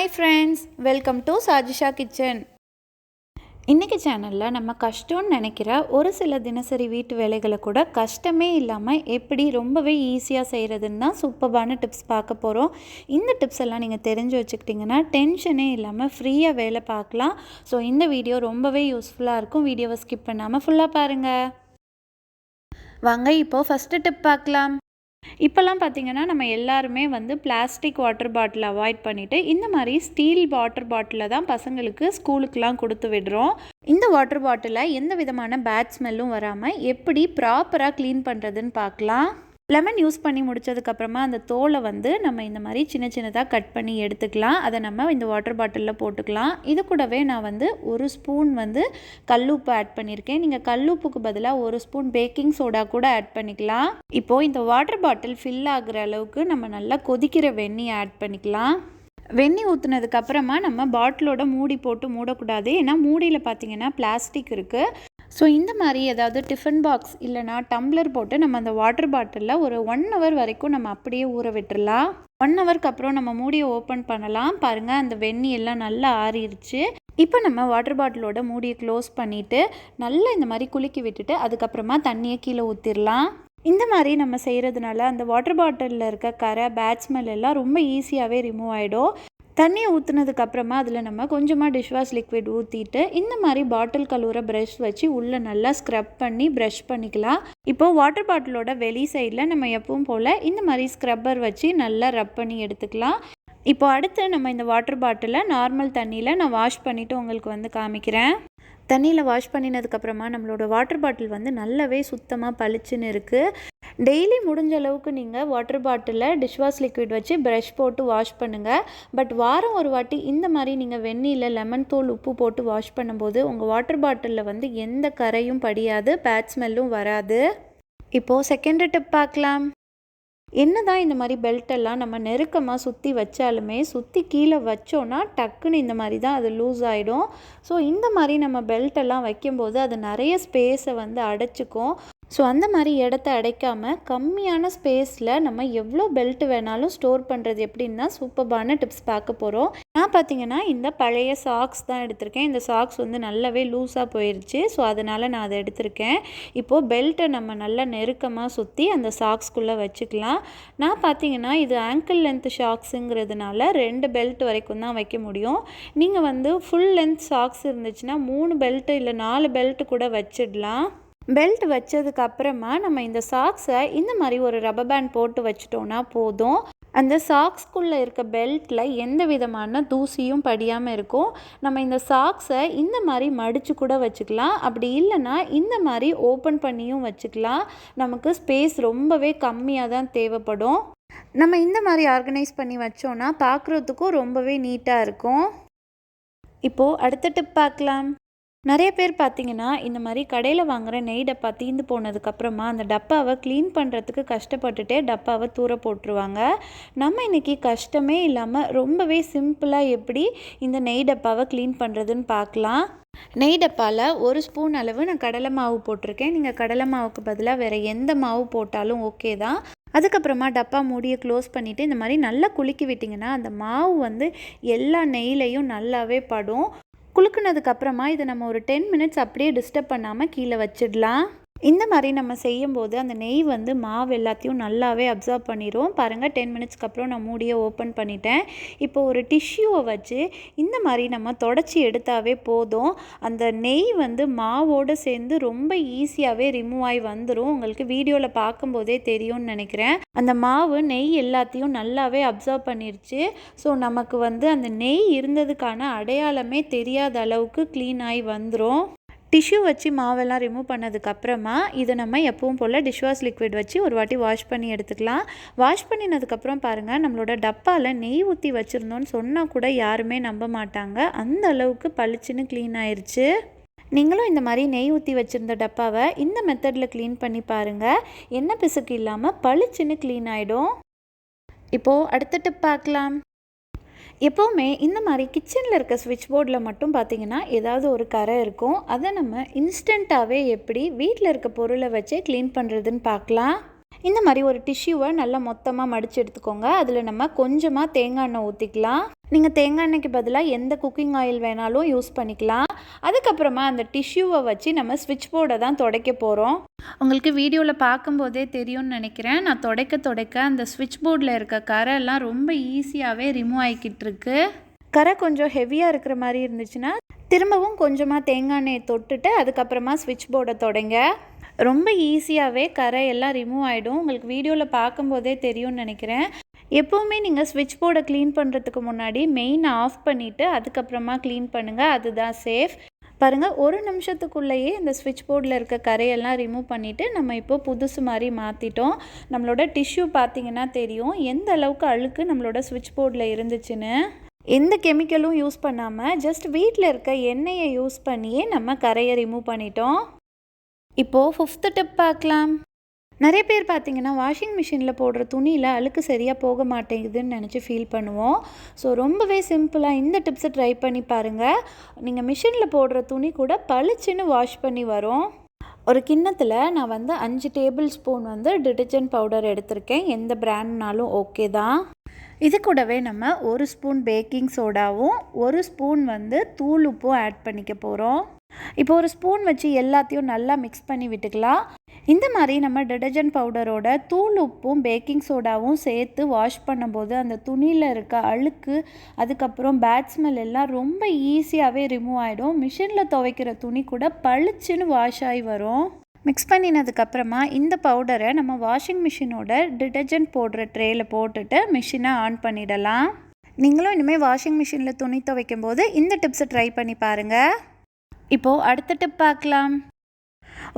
Hi friends welcome to Sajisha kitchen இன்றைக்கி சேனலில் நம்ம கஷ்டம்னு நினைக்கிற ஒரு சில தினசரி வீட்டு வேலைகளை கூட கஷ்டமே இல்லாமல் எப்படி ரொம்பவே ஈஸியாக செய்கிறதுன்னு தான் சூப்பர்பான டிப்ஸ் பார்க்க போகிறோம் இந்த டிப்ஸ் எல்லாம் நீங்கள் தெரிஞ்சு வச்சுக்கிட்டிங்கன்னா டென்ஷனே இல்லாமல் ஃப்ரீயாக வேலை பார்க்கலாம். ஸோ இந்த வீடியோ ரொம்பவே யூஸ்ஃபுல்லாக இருக்கும். வீடியோவை ஸ்கிப் பண்ணாமல் ஃபுல்லாக பாருங்கள் வாங்க இப்போது ஃபஸ்ட்டு டிப் பார்க்கலாம். இப்போல்லாம் பார்த்தீங்கன்னா நம்ம எல்லாருமே வந்து பிளாஸ்டிக் வாட்டர் பாட்டில் அவாய்ட் பண்ணிவிட்டு இந்த மாதிரி ஸ்டீல் வாட்டர் பாட்டிலில் தான் பசங்களுக்கு ஸ்கூலுக்கெலாம் கொடுத்து விடுறோம். இந்த வாட்டர் பாட்டிலில் எந்த விதமான பேட் ஸ்மெல்லும் வராமல் எப்படி ப்ராப்பராக க்ளீன் பண்ணுறதுன்னு பார்க்கலாம். லெமன் யூஸ் பண்ணி முடிச்சதுக்கப்புறமா அந்த தோலை வந்து நம்ம இந்த மாதிரி சின்ன சின்னதாக கட் பண்ணி எடுத்துக்கலாம். அதை நம்ம இந்த வாட்டர் பாட்டிலில் போட்டுக்கலாம். இது கூடவே நான் வந்து ஒரு ஸ்பூன் வந்து கல்லுப்பு ஆட் பண்ணியிருக்கேன். நீங்கள் கல்லுப்புக்கு பதிலாக ஒரு ஸ்பூன் பேக்கிங் சோடா கூட ஆட் பண்ணிக்கலாம். இப்போது இந்த வாட்டர் பாட்டில் ஃபில் ஆகுற அளவுக்கு நம்ம நல்லா கொதிக்கிற வெந்நீர் ஆட் பண்ணிக்கலாம். வெந்நி ஊற்றுனதுக்கப்புறமா நம்ம பாட்டிலோட மூடி போட்டு மூடக்கூடாது. ஏன்னா மூடியில் பார்த்தீங்கன்னா பிளாஸ்டிக் இருக்குது ஸோ இந்த மாதிரி ஏதாவது டிஃபன் பாக்ஸ் இல்லைனா டம்ளர் போட்டு நம்ம அந்த வாட்டர் பாட்டிலில் ஒரு ஒன் ஹவர் வரைக்கும் நம்ம அப்படியே ஊற விட்டுடலாம் ஒன் ஹவருக்கு அப்புறம் நம்ம மூடியை ஓப்பன் பண்ணலாம். பாருங்கள் அந்த வெந்நி எல்லாம் நல்லா ஆறிடுச்சு. இப்போ நம்ம வாட்டர் பாட்டிலோட மூடியை க்ளோஸ் பண்ணிவிட்டு நல்லா இந்த மாதிரி குலுக்கி விட்டுட்டு அதுக்கப்புறமா தண்ணியை கீழே ஊற்றிடலாம் இந்த மாதிரி நம்ம செய்கிறதுனால அந்த வாட்டர் பாட்டிலில் இருக்க கரை பேட் ஸ்மெல் எல்லாம் ரொம்ப ஈஸியாகவே ரிமூவ் ஆகிடும் தண்ணியை ஊற்றுனதுக்கு அப்புறமா அதில் நம்ம கொஞ்சமாக டிஷ்வாஷ் லிக்விட் ஊற்றிட்டு இந்த மாதிரி பாட்டில் கழுவுற ப்ரஷ் வச்சு உள்ளே நல்லா ஸ்க்ரப் பண்ணி ப்ரஷ் பண்ணிக்கலாம். இப்போது வாட்டர் பாட்டிலோட வெளி சைடில் நம்ம எப்பவும் போல் இந்த மாதிரி ஸ்க்ரப்பர் வச்சு நல்லா ரப் பண்ணி எடுத்துக்கலாம். இப்போ அடுத்து நம்ம இந்த வாட்டர் பாட்டிலை நார்மல் தண்ணியில் நான் வாஷ் பண்ணிவிட்டு உங்களுக்கு வந்து காமிக்கிறேன். தண்ணியில் வாஷ் பண்ணினதுக்கப்புறமா நம்மளோட வாட்டர் பாட்டில் வந்து நல்லாவே சுத்தமாக பளிச்சுன்னு இருக்குது டெய்லி முடிஞ்ச அளவுக்கு நீங்கள் வாட்டர் பாட்டிலில் டிஷ்வாஷ் லிக்விட் வச்சு ப்ரஷ் போட்டு வாஷ் பண்ணுங்கள் பட் வாரம் ஒரு வாட்டி இந்த மாதிரி நீங்கள் வெந்நீரில் லெமன் தூள் உப்பு போட்டு வாஷ் பண்ணும்போது உங்கள் வாட்டர் பாட்டிலில் வந்து எந்த கரையும் படியாது பேட் ஸ்மெல்லும் வராது. இப்போது செகண்ட் டிப் பார்க்கலாம். என்ன தான் இந்த மாதிரி பெல்ட்டெல்லாம் நம்ம நெருக்கமாக சுற்றி வச்சாலுமே சுற்றி கீழே வச்சோன்னா டக்குன்னு இந்த மாதிரி தான் அது லூஸ் ஆகிடும் ஸோ இந்த மாதிரி நம்ம பெல்ட்டெல்லாம் வைக்கும்போது அது நிறைய ஸ்பேஸை வந்து அடைச்சிக்கும். ஸோ அந்த மாதிரி இடத்த அடைக்காமல் கம்மியான ஸ்பேஸில் நம்ம எவ்வளோ பெல்ட் வேணாலும் ஸ்டோர் பண்ணுறது எப்படின்னா சூப்பர்பான டிப்ஸ் பார்க்க போகிறோம் நான் பார்த்தீங்கன்னா இந்த பழைய சாக்ஸ் தான் எடுத்திருக்கேன். இந்த சாக்ஸ் வந்து நல்லாவே லூஸாக போயிடுச்சு ஸோ அதனால் நான் அதை எடுத்திருக்கேன். இப்போது பெல்ட்டை நம்ம நல்லா நெருக்கமாக சுற்றி அந்த சாக்ஸ்குள்ளே வச்சுக்கலாம். நான் பார்த்தீங்கன்னா இது ஆங்கிள் லென்த் ஷாக்ஸுங்கிறதுனால ரெண்டு பெல்ட் வரைக்கும் தான் வைக்க முடியும். நீங்கள் வந்து ஃபுல் லென்த் சாக்ஸ் இருந்துச்சுன்னா மூணு பெல்ட்டு இல்லை நாலு பெல்ட் கூட வச்சிடலாம். பெல்ட் வச்சதுக்கு அப்புறமா நம்ம இந்த சாக்ஸை இந்த மாதிரி ஒரு ரப்பர் பேண்ட் போட்டு வச்சிட்டோன்னா போதும். அந்த சாக்ஸ்குள்ளே இருக்க பெல்ட்டில் எந்த விதமான தூசியும் படியாமல் இருக்கும். நம்ம இந்த சாக்ஸை இந்த மாதிரி மடித்து கூட வச்சுக்கலாம். அப்படி இல்லைன்னா இந்த மாதிரி ஓப்பன் பண்ணியும் வச்சுக்கலாம். நமக்கு ஸ்பேஸ் ரொம்பவே கம்மியாக தான் தேவைப்படும். நம்ம இந்த மாதிரி ஆர்கனைஸ் பண்ணி வச்சோன்னா பார்க்குறதுக்கும் ரொம்பவே நீட்டாக இருக்கும். இப்போது அடுத்த டிப் பார்க்கலாம். நிறைய பேர் பார்த்தீங்கன்னா இந்த மாதிரி கடையில் வாங்குகிற நெய் டப்பா தீந்து போனதுக்கப்புறமா அந்த டப்பாவை க்ளீன் பண்ணுறதுக்கு கஷ்டப்பட்டுட்டே டப்பாவை தூர போட்டுருவாங்க. நம்ம இன்றைக்கி கஷ்டமே இல்லாமல் ரொம்பவே சிம்பிளாக எப்படி இந்த நெய் டப்பாவை க்ளீன் பண்ணுறதுன்னு பார்க்கலாம். நெய் டப்பாவில் ஒரு ஸ்பூன் அளவு நான் கடலை மாவு போட்டிருக்கேன். நீங்கள் கடலை மாவுக்கு பதிலாக வேறு எந்த மாவு போட்டாலும் ஓகே தான். அதுக்கப்புறமா டப்பா மூடியை க்ளோஸ் பண்ணிவிட்டு இந்த மாதிரி நல்லா குலுக்கி விட்டிங்கன்னா அந்த மாவு வந்து எல்லா நெய்லையும் நல்லாவே படும். குலுக்குனதுக்கப்புறமா இதை நம்ம ஒரு டென் மினிட்ஸ் அப்படியே டிஸ்டர்ப் பண்ணாமல் கீழே வச்சிடலாம். இந்த மாதிரி நம்ம செய்யும்போது அந்த நெய் வந்து மாவு எல்லாத்தையும் நல்லாவே அப்சர்வ் பண்ணிடும் பாருங்கள் டென் மினிட்ஸ்க்கு அப்புறம் நான் மூடியை ஓப்பன் பண்ணிட்டேன். இப்போ ஒரு டிஷ்யூவை வச்சு இந்த மாதிரி நம்ம தொடச்சி எடுத்தாவே போதும். அந்த நெய் வந்து மாவோடு சேர்ந்து ரொம்ப ஈஸியாகவே ரிமூவ் ஆகி வந்துடும் உங்களுக்கு வீடியோவில் பார்க்கும்போதே தெரியும்னு நினைக்கிறேன். அந்த மாவு நெய் எல்லாத்தையும் நல்லாவே அப்சர்வ் பண்ணிருச்சு. ஸோ நமக்கு வந்து அந்த நெய் இருந்ததுக்கான அடையாளமே தெரியாத அளவுக்கு க்ளீன் ஆகி வந்துடும் டிஷ்யூ வச்சு மாவெல்லாம் ரிமூவ் பண்ணதுக்கப்புறமா இதை நம்ம எப்பவும் போல் டிஷ்வாஷ் லிக்விட் வச்சு ஒரு வாட்டி வாஷ் பண்ணி எடுத்துக்கலாம். வாஷ் பண்ணினதுக்கப்புறம் பாருங்கள் நம்மளோட டப்பாவில் நெய் ஊற்றி வச்சுருந்தோன்னு சொன்னால் கூட யாருமே நம்ப மாட்டாங்க. அந்த அளவுக்கு பளிச்சுன்னு க்ளீன் ஆயிடுச்சு நீங்களும் இந்த மாதிரி நெய் ஊற்றி வச்சுருந்த டப்பாவை இந்த மெத்தடில் க்ளீன் பண்ணி பாருங்கள் என்ன பிசுக்கு இல்லாமல் பளிச்சுன்னு க்ளீன் ஆகிடும் இப்போது அடுத்த டிப் பார்க்கலாம். எப்போவுமே இந்த மாதிரி கிச்சனில் இருக்க ஸ்விட்ச் போர்டில் மட்டும் பார்த்தீங்கன்னா ஏதாவது ஒரு கரை இருக்கும். அதை நம்ம இன்ஸ்டண்ட்டாகவே எப்படி வீட்டில் இருக்க பொருளை வச்சே க்ளீன் பண்ணுறதுன்னு பார்க்கலாம் இந்த மாதிரி ஒரு டிஷ்யூவை நல்லா மொத்தமாக மடித்து எடுத்துக்கோங்க. அதில் நம்ம கொஞ்சமாக தேங்காய் எண்ணெய் ஊற்றிக்கலாம் நீங்கள் தேங்காய் எண்ணெய்க்கு பதிலாக எந்த குக்கிங் ஆயில் வேணாலும் யூஸ் பண்ணிக்கலாம். அதுக்கப்புறமா அந்த டிஷ்யூவை வச்சு நம்ம ஸ்விட்ச் போர்டை தான் துடைக்க போகிறோம் உங்களுக்கு வீடியோவில் பார்க்கும்போதே தெரியும்னு நினைக்கிறேன். நான் துடைக்க துடைக்க அந்த ஸ்விட்ச் போர்டில் இருக்க கரை எல்லாம் ரொம்ப ஈஸியாகவே ரிமூவ் ஆகிக்கிட்டு இருக்கு. கரை கொஞ்சம் ஹெவியாக இருக்கிற மாதிரி இருந்துச்சுன்னா திரும்பவும் கொஞ்சமாக தேங்காய் எண்ணெயை தொட்டுட்டு அதுக்கப்புறமா ஸ்விட்ச் போர்டை தொடங்க. ரொம்ப ஈஸியாகவே கரை எல்லாம் ரிமூவ் ஆகிடும் உங்களுக்கு வீடியோவில் பார்க்கும்போதே தெரியும்னு நினைக்கிறேன். எப்போவுமே நீங்கள் ஸ்விட்ச் போர்டை க்ளீன் பண்ணுறதுக்கு முன்னாடி மெயின் ஆஃப் பண்ணிவிட்டு அதுக்கப்புறமா க்ளீன் பண்ணுங்கள் அதுதான் சேஃப் பாருங்கள் ஒரு நிமிஷத்துக்குள்ளேயே இந்த ஸ்விட்ச் போர்டில் இருக்க கரையெல்லாம் ரிமூவ் பண்ணிவிட்டு நம்ம இப்போ புதுசு மாதிரி மாற்றிட்டோம் நம்மளோட டிஷ்யூ பார்த்தீங்கன்னா தெரியும். எந்த அளவுக்கு அழுக்கு நம்மளோட ஸ்விட்ச் போர்டில் இருந்துச்சுன்னு. எந்த கெமிக்கலும் யூஸ் பண்ணாமல் ஜஸ்ட் வீட்டில் இருக்க எண்ணெயை யூஸ் பண்ணியே நம்ம கரையை ரிமூவ் பண்ணிட்டோம். இப்போது ஃபிஃப்த்து டிப் பார்க்கலாம். நிறைய பேர் பார்த்தீங்கன்னா வாஷிங் மிஷினில் போடுற துணியில் அழுக்கு சரியாக போக மாட்டேங்குதுன்னு நினச்சி ஃபீல் பண்ணுவோம். ஸோ ரொம்பவே சிம்பிளாக இந்த டிப்ஸை ட்ரை பண்ணி பாருங்கள் நீங்கள் மிஷினில் போடுற துணி கூட பளிச்சுன்னு வாஷ் பண்ணி வரும். ஒரு கிண்ணத்தில் நான் வந்து அஞ்சு டேபிள் ஸ்பூன் வந்து டிட்டர்ஜென்ட் பவுடர் எடுத்திருக்கேன். எந்த பிராண்ட்னாலும் ஓகே தான். இது கூடவே நம்ம ஒரு ஸ்பூன் பேக்கிங் சோடாவும் ஒரு ஸ்பூன் வந்து தூள் உப்பும் ஆட் பண்ணிக்க போகிறோம் இப்போ ஒரு ஸ்பூன் வச்சு எல்லாத்தையும் நல்லா மிக்ஸ் பண்ணி விட்டுக்கலாம். இந்த மாதிரி நம்ம டிடர்ஜென்ட் பவுடரோட தூள் உப்பும் பேக்கிங் சோடாவும் சேர்த்து வாஷ் பண்ணும்போது அந்த துணியில் இருக்க அழுக்கு அதுக்கப்புறம் பேட் ஸ்மெல் எல்லாம் ரொம்ப ஈஸியாகவே ரிமூவ் ஆகிடும் மிஷினில் துவைக்கிற துணி கூட பளிச்சுன்னு வாஷ் ஆகி வரும். மிக்ஸ் பண்ணினதுக்கப்புறமா இந்த பவுடரை நம்ம வாஷிங் மிஷினோட டிடர்ஜென்ட் போடுற ட்ரேயில் போட்டுட்டு மிஷினை ஆன் பண்ணிடலாம். நீங்களும் இனிமேல் வாஷிங் மிஷினில் துணி துவைக்கும் போது இந்த டிப்ஸை ட்ரை பண்ணி பாருங்கள் இப்போது அடுத்த டிப் பார்க்கலாம்.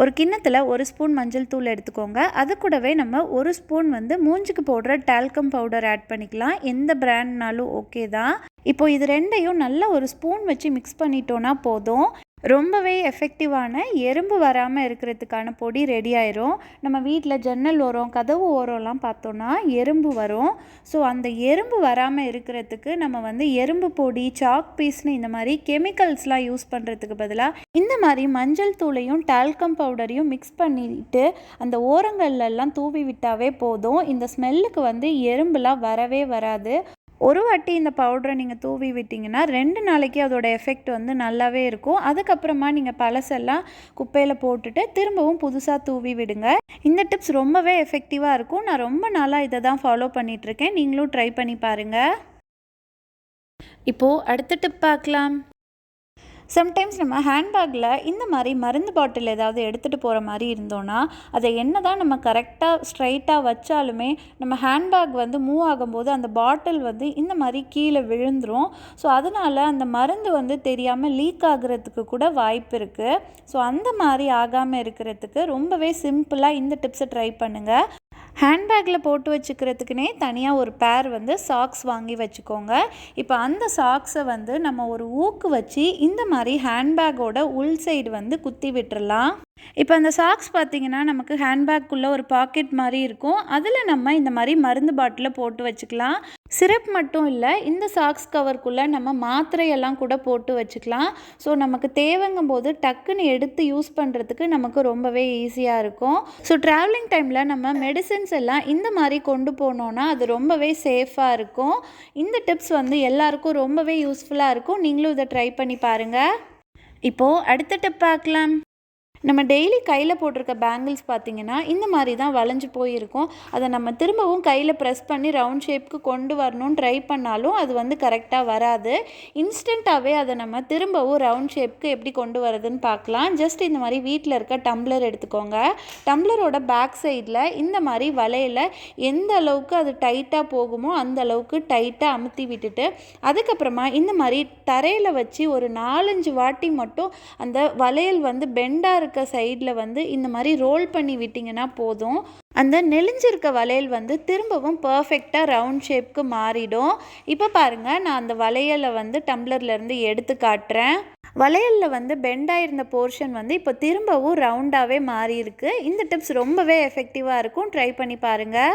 ஒரு கிண்ணத்தில் ஒரு ஸ்பூன் மஞ்சள் தூள் எடுத்துக்கோங்க. அது கூடவே நம்ம ஒரு ஸ்பூன் வந்து மூஞ்சுக்கு போடுற டால்கம் பவுடர் ஆட் பண்ணிக்கலாம். எந்த பிராண்ட்னாலும் ஓகே தான். இப்போ இது ரெண்டையும் நல்லா ஒரு ஸ்பூன் வச்சு மிக்ஸ் பண்ணிட்டோன்னா போதும். ரொம்பவே எஃபெக்டிவான எறும்பு வராமல் இருக்கிறதுக்கான பொடி ரெடி ஆயிரும். நம்ம வீட்டில் ஜன்னல் ஓரம் கதவு ஓரம்லாம் பார்த்தோன்னா எறும்பு வரும். ஸோ அந்த எறும்பு வராமல் இருக்கிறதுக்கு நம்ம வந்து எறும்பு பொடி சாக் பீஸ்னு இந்த மாதிரி கெமிக்கல்ஸ்லாம் யூஸ் பண்ணுறதுக்கு பதிலாக இந்த மாதிரி மஞ்சள் தூளையும் டால்கம் பவுடரையும் மிக்ஸ் பண்ணிட்டு அந்த ஓரங்கள்லாம் தூவி விட்டாவே போதும். இந்த ஸ்மெல்லுக்கு வந்து எறும்புலாம் வரவே வராது. ஒரு வாட்டி இந்த பவுடரை நீங்கள் தூவி விட்டிங்கன்னா ரெண்டு நாளைக்கு அதோட எஃபெக்ட் வந்து நல்லாவே இருக்கும். அதுக்கப்புறமா நீங்கள் பழசெல்லாம் குப்பையில் போட்டுட்டு திரும்பவும் புதுசாக தூவி விடுங்க. இந்த டிப்ஸ் ரொம்பவே எஃபெக்டிவாக இருக்கும். நான் ரொம்ப நாளாக இதை தான் ஃபாலோ பண்ணிகிட்ருக்கேன் நீங்களும் ட்ரை பண்ணி பாருங்கள் இப்போது அடுத்த டிப் பார்க்கலாம். சம்டைம்ஸ் நம்ம ஹேண்ட்பேக்கில் இந்த மாதிரி மருந்து பாட்டில் ஏதாவது எடுத்துகிட்டு போகிற மாதிரி இருந்தோன்னா அதை என்ன தான் நம்ம கரெக்டாக ஸ்ட்ரைட்டாக வச்சாலுமே நம்ம ஹேண்ட்பேக் வந்து மூவ் ஆகும்போது அந்த பாட்டில் வந்து இந்த மாதிரி கீழே விழுந்துரும். ஸோ அதனால் அந்த மருந்து வந்து தெரியாமல் லீக் ஆகுறதுக்கு கூட வாய்ப்பு இருக்குது ஸோ அந்த மாதிரி ஆகாமல் இருக்கிறதுக்கு ரொம்பவே சிம்பிளாக இந்த டிப்ஸை ட்ரை பண்ணுங்கள் ஹேண்ட்பேக்கில் போட்டு வச்சுக்கிறதுக்குனே தனியாக ஒரு பேர் வந்து சாக்ஸ் வாங்கி வச்சுக்கோங்க. இப்போ அந்த சாக்ஸை வந்து நம்ம ஒரு ஊக்கு வச்சு இந்த மாதிரி ஹேண்ட்பேக்கோட உள் சைடு வந்து குத்தி விட்டுறலாம். இப்போ அந்த சாக்ஸ் பார்த்திங்கன்னா நமக்கு ஹேண்ட்பேக்குள்ளே ஒரு பாக்கெட் மாதிரி இருக்கும். அதில் நம்ம இந்த மாதிரி மருந்து பாட்டிலை போட்டு வச்சுக்கலாம். சிரப் மட்டும் இல்லை இந்த சாக்ஸ் கவர்க்குள்ளே நம்ம மாத்திரையெல்லாம் கூட போட்டு வச்சுக்கலாம். ஸோ நமக்கு தேவைங்கும் போது டக்குன்னு எடுத்து யூஸ் பண்ணுறதுக்கு நமக்கு ரொம்பவே ஈஸியாக இருக்கும். ஸோ ட்ராவலிங் டைமில் நம்ம மெடிசின்ஸ் எல்லாம் இந்த மாதிரி கொண்டு போனோன்னா அது ரொம்பவே சேஃபாக இருக்கும். இந்த டிப்ஸ் வந்து எல்லாருக்கும் ரொம்பவே யூஸ்ஃபுல்லாக இருக்கும். நீங்களும் இதை ட்ரை பண்ணி பாருங்கள் இப்போது அடுத்த டிப் பார்க்கலாம். நம்ம டெய்லி கையில் போட்டிருக்க பேங்கிள்ஸ் பார்த்திங்கன்னா இந்த மாதிரி தான் வளைஞ்சு போயிருக்கும். அதை நம்ம திரும்பவும் கையில் ப்ரெஸ் பண்ணி ரவுண்ட் ஷேப்க்கு கொண்டு வரணும்னு ட்ரை பண்ணாலும் அது வந்து கரெக்டாக வராது. இன்ஸ்டண்ட்டாகவே அதை நம்ம திரும்பவும் ரவுண்ட் ஷேப்க்கு எப்படி கொண்டு வரதுன்னு பார்க்கலாம். ஜஸ்ட் இந்த மாதிரி வீட்டில் இருக்க டம்ளர் எடுத்துக்கோங்க. டம்ளரோட பேக் சைடில் இந்த மாதிரி வலையில் எந்த அளவுக்கு அது டைட்டாக போகுமோ அந்த அளவுக்கு டைட்டாக அமுத்தி விட்டுட்டு அதுக்கப்புறமா இந்த மாதிரி தரையில் வச்சு ஒரு நாலஞ்சு வாட்டி மட்டும் அந்த வளையல் வந்து பெண்டாக இருக்க சைடில் வந்து இந்த மாதிரி ரோல் பண்ணி விட்டிங்கன்னா போதும். அந்த நெளிஞ்சிருக்க வளையல் வந்து திரும்பவும் பர்ஃபெக்டாக ரவுண்ட் ஷேப்க்கு மாறிடும். இப்போ பாருங்கள் நான் அந்த வளையலை வந்து டம்ளர்லேருந்து எடுத்து காட்டுறேன். வளையலில் வந்து பெண்டாயிருந்த போர்ஷன் வந்து இப்போ திரும்பவும் ரவுண்டாகவே மாறிருக்கு இந்த டிப்ஸ் ரொம்பவே எஃபெக்டிவாக இருக்கும். ட்ரை பண்ணி பாருங்கள்